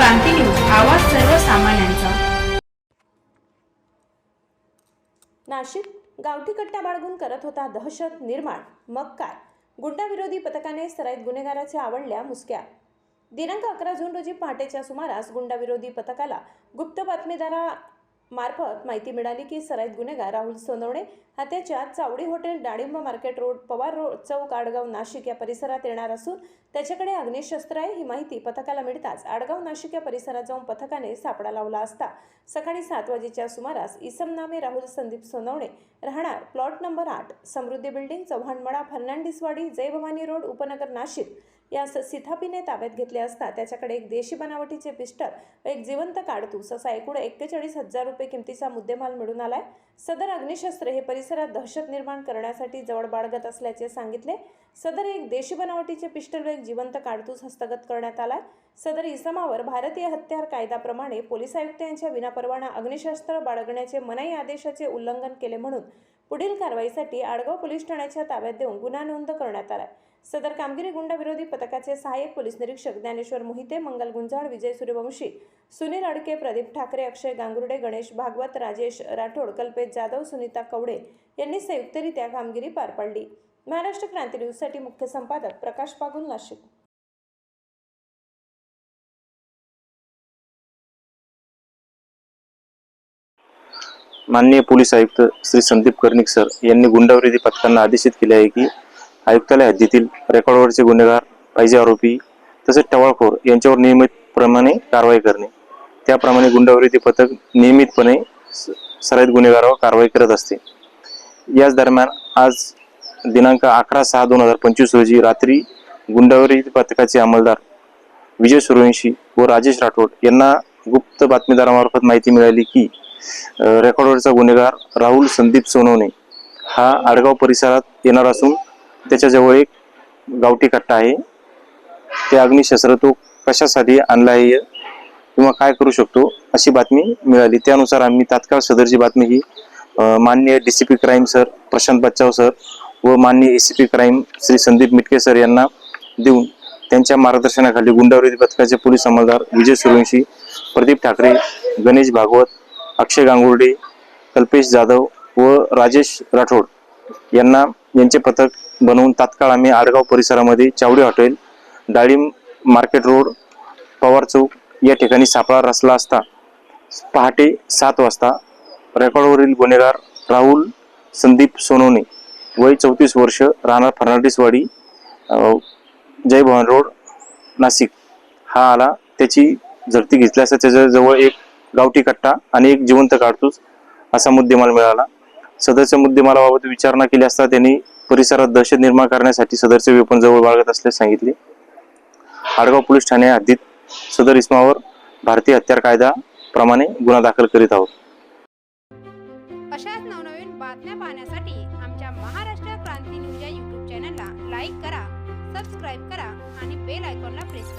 क्रांती news आवाज सर्वसामान्यांचा. नाशिक गावठी कट्टा बाळगून करत होता दहशत निर्माण. मग काय? गुंडाविरोधी पथकाने सराईत गुन्हेगाराच्या आवडल्या मुसक्या. दिनांक अकरा जून रोजी पहाटेच्या सुमारास गुंडाविरोधी पथकाला गुप्त बातमीदारा मार्फत माहिती मिळाली की सराईत गुन्हेगार राहुल सोनवणे हा त्याच्या Chawdi hotel Dalimb market road Pawar road चौक आडगाव नाशिक या परिसरात येणार असून त्याच्याकडे अग्निशस्त्र आहे ही माहिती पथकाला मिळताच आडगाव नाशिक या परिसरात जाऊन पथकाने सापडा लावला असता. सकाळी सात वाजेच्या सुमारास इसम नामे राहुल संदीप सोनवणे राहणार प्लॉट नंबर आठ समृद्धी बिल्डिंग चव्हाणमळा फर्नांडिसवाडी जय भवानी रोड उपनगर नाशिक या स- सिथापीने ताब्यात घेतले असता त्याच्याकडे एक देशी बनावटीचे पिस्टल व एक जिवंत काडतूस असा एकूण एक्केचाळीस हजार रुपये किमतीचा मुद्देमाल मिळून आलाय. सदर अग्निशस्त्र हे परिसरात दहशत निर्माण करण्यासाठी जवळ बाळगत असल्याचे सांगितले. सदर एक देशी बनावटीचे पिस्टल व एक जिवंत काडतूस हस्तगत करण्यात आलाय. सदर इसमावर भारतीय हत्यार कायद्याप्रमाणे पोलीस आयुक्त यांच्या विनापरवाना अग्निशस्त्र बाळगण्याचे मनाई आदेशाचे उल्लंघन केले म्हणून पुढील कारवाईसाठी आडगाव पोलीस ठाण्याच्या ताब्यात देऊन गुन्हा नोंद करण्यात आला सदर कामगिरी गुंडाविरोधी पथकाचे सहाय्यक पोलीस निरीक्षक ज्ञानेश्वर मोहिते मंगल गुंजाळ विजय सूर्यवंशी सुनील अडके प्रदीप ठाकरे अक्षय गांगुर्डे गणेश भागवत राजेश राठोड कल्पेश जाधव सुनीता कवडे यांनी संयुक्तरित्या कामगिरी पार पाडली. महाराष्ट्र क्रांती न्यूजसाठी मुख्य संपादक प्रकाश पागुल नाशिक. माननीय पोलीस आयुक्त श्री संदीप कर्णिक सर यांनी गुंडाविरोधी पथकांना आदेशित केले आहे की आयुक्तालय हद्दीतील रेकॉर्डवरचे गुन्हेगार पाहिजे आरोपी तसेच टवाळखोर यांच्यावर नियमितप्रमाणे कारवाई करणे. त्याप्रमाणे गुंडाविरोधी पथक नियमितपणे सराईत गुन्हेगारावर कारवाई करत असते. याच दरम्यान आज दिनांक अकरा सहा दोन हजार पंचवीस रोजी रात्री गुंडाविरोधी पथकाचे अंमलदार विजय सूर्यवंशी व राजेश राठोड यांना गुप्त बातमीदारामार्फत माहिती मिळाली की रेकॉर्डवरचा गुन्हेगार राहुल संदीप सोनवणे हा आडगाव परिसरात येणार असून त्याच्याजवळ एक गावठी कट्टा आहे. ते अग्निशस्त्र तो कशासाठी आणला आहे किंवा काय करू शकतो अशी बातमी मिळाली. त्यानुसार आम्ही तात्काळ सदरची बातमी ही माननीय D C P crime sir Prashant Bachchav sir व माननीय A C P crime Shri Sandeep Mitke sir यांना देऊन त्यांच्या मार्गदर्शनाखाली गुंडाविरोधी पथकाचे पोलीस अंमलदार विजय सूर्यवंशी प्रदीप ठाकरे गणेश भागवत अक्षय गांगुर्डे कल्पेश जाधव व राजेश राठोड यांना यांचे पथक बनवून तात्काळ आम्ही आडगाव परिसरामध्ये चावडी हॉटेल डाळिंब मार्केट रोड पवार चौक या ठिकाणी सापळा रचला असता. पहाटे सात वाजता रेकॉर्डवरील गुन्हेगार राहुल संदीप सोनवणे वय चौतीस वर्ष राहणार फर्नांडिसवाडी जय भवन रोड नाशिक. हा आला. त्याची झडती घेतली असता त्याच्याजवळ एक गावठी कट्टा आणि एक जिवंत काढतूस असा मुद्देमाल मिळाला. सदरच्या मुद्देमालाबाबत विचारणा केली असता त्यांनी परिसरात दहशत निर्माण करण्यासाठी सदरचे वेपन जवळ बाळगत असल्याचे सांगितले. आडगाव पोलीस ठाणे हद्दीत सदर इस्मावर भारतीय हत्यार कायदा प्रमाणे गुन्हा दाखल करीत आहोत. अशाच नवनवीन बातम्या पाहण्यासाठी आमच्या महाराष्ट्र क्रांती न्यूज या यूट्यूब चॅनलला लाईक करा सबस्क्राईब करा आणि बेल आयकॉनला प्रेस करा.